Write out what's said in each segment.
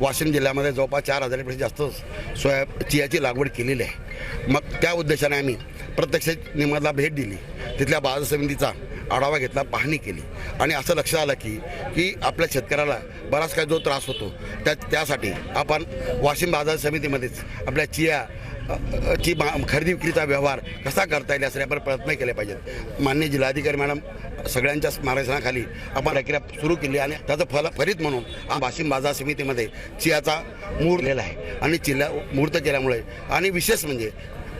वाशिम जिल्ह्यामध्ये जवळपास चार हजारापेक्षा जास्त सोया चियाची लागवड केलेली आहे. मग त्या उद्देशाने आम्ही प्रत्यक्ष निमदला भेट दिली. तिथल्या बाजार समितीचा आढावा घेतला पाहणी केली. आणि असं लक्षात आलं की की आपल्या शेतकऱ्याला बराच काही जो त्रास होतो त्या त्यासाठी आपण वाशिम बाजार समितीमध्येच आपल्या चिया ची मा खरेदी विक्रीचा व्यवहार कसा करता येईल यासाठी आपण प्रयत्न केले पाहिजेत. मान्य जिल्हाधिकारी मॅडम सगळ्यांच्या मार्गदर्शनाखाली आपण प्रक्रिया सुरू केली आणि त्याचं फल फरीत म्हणून हा वाशिम बाजार समितीमध्ये चियाचा मूळ लिहिला आहे. आणि चिल्ला मुहूर्त केल्यामुळे आणि विशेष म्हणजे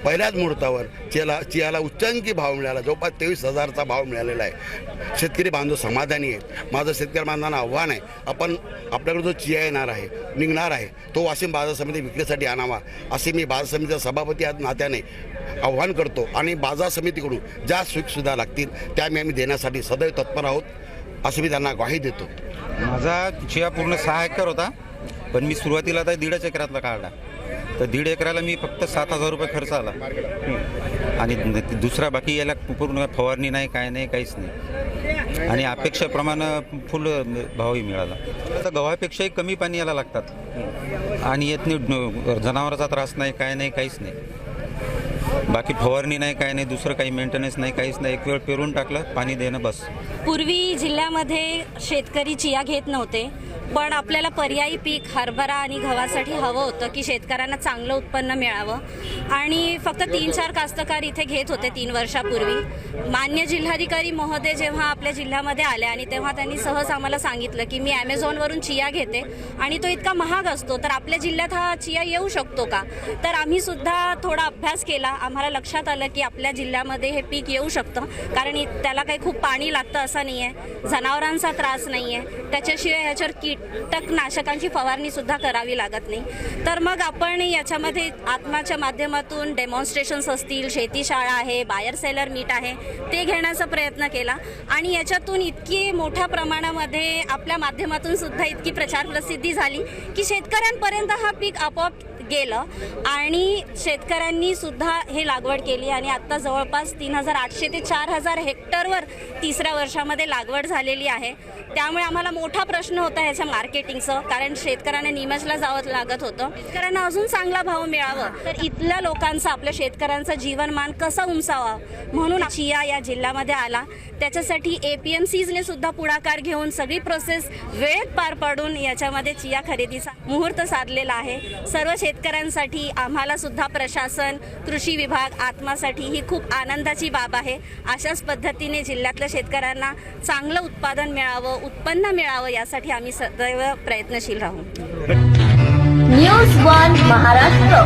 पहिल्याच मुहूर्तावर चियाला चियाला उच्चांकी भाव मिळाला जवळपास तेवीस हजारचा भाव मिळालेला आहे. शेतकरी बांधव समाधानी आहेत. माझं शेतकरी बांधवांना आव्हान आहे आपण आपल्याकडे जो चिया येणार आहे निघणार आहे तो वाशिम बाजार समिती विक्रीसाठी आणावा असे मी बाजार समितीचा सभापती आज नात्याने आव्हान करतो. आणि बाजार समितीकडून ज्या सुखसुविधा लागतील त्या मी आम्ही देण्यासाठी सदैव तत्पर आहोत असं मी त्यांना ग्वाही देतो. माझा चिया पूर्ण सहा एकर होता पण मी सुरुवातीला आता दीडच एकरातला काढला. तर दीड एकराला मी फक्त सात हजार रुपये खर्च आला. आणि दुसरा बाकी याला पूर्ण फवारणी नाही काय नाही काहीच नाही. आणि अपेक्षेप्रमाणे फुल भावही मिळाला. आता गव्हापेक्षाही कमी पाणी याला लागतात. आणि येत नाही जनावराचा त्रास नाही काय नाही काहीच नाही. बाकी फवारणी नाही काय नाही दुसरं काही मेंटेनन्स नाही काहीच नाही. एक वेळ पेरून टाकलं पाणी देणं बस. पूर्वी जिल्ह्यामध्ये शेतकरी चिया घेत नव्हते. पण आपल्याला पर्यायी पीक हरभरा आणि गव्हासाठी हवं होतं की शेतकऱ्यांना चांगलं उत्पन्न मिळावं. आणि फक्त तीन चार कास्तकार इथे घेत होते तीन वर्षापूर्वी. मान्य जिल्हाधिकारी महोदय जेव्हा आपल्या जिल्ह्यामध्ये आले आणि तेव्हा त्यांनी सहज आम्हाला सांगितलं की मी ॲमेझॉनवरून चिया घेते आणि तो इतका महाग असतो तर आपल्या जिल्ह्यात हा चिया येऊ शकतो का? तर आम्ही सुद्धा थोडा अभ्यास केला. आम्हाला लक्षात आलं की आपल्या जिल्ह्यामध्ये हे पीक येऊ शकतं कारण त्याला काही खूप पाणी लागतं असं नाही आहे जनावरांचा त्रास नाही आहे त्याच्याशिवाय ह्याच्यावर कीटकनाशकांची फवारणी सुद्धा करावी लागत नाही. तर मग आपण याच्यामध्ये आत्माच्या माध्यमातून डेमॉन्स्ट्रेशन्स असतील शेतीशाळा आहे बायर सेलर मीट आहे ते घेण्याचा प्रयत्न केला. आणि याच्यातून इतकी मोठ्या प्रमाणामध्ये आपल्या माध्यमातून सुद्धा इतकी प्रचार प्रसिद्धी झाली की शेतकऱ्यांपर्यंत हा पीक आपोआप गेलं. आणि शेतकऱ्यांनी सुद्धा हे लागवड केली आणि आता जवळपास तीन हजार आठशे ते चार हजार हेक्टरवर तिसऱ्या वर्षामध्ये लागवड झालेली आहे. त्यामुळे आम्हाला मोठा प्रश्न होता ह्याच्या मार्केटिंगचं कारण शेतकऱ्यांना निमजला जावं लागत होतं. शेतकऱ्यांना अजून चांगला भाव मिळावं. तर इथल्या लोकांचा आपल्या शेतकऱ्यांचं जीवनमान कसं उंचावा म्हणून चिया या जिल्ह्यामध्ये आला. त्याच्यासाठी ए पी एम सीजने सुद्धा पुढाकार घेऊन सगळी प्रोसेस वेळेत पार पाडून याच्यामध्ये चिया खरेदीचा मुहूर्त साधलेला आहे. सर्व शेत शेतकऱ्यांसाठी आम्हाला सुद्धा प्रशासन कृषी विभाग आत्मासाठी ही खूप आनंदाची बाब आहे. अशाच पद्धतीने जिल्ह्यातल्या शेतकऱ्यांना चांगलं उत्पादन मिळावं उत्पन्न मिळावं यासाठी आम्ही सदैव प्रयत्नशील राहू. News one Maharashtra.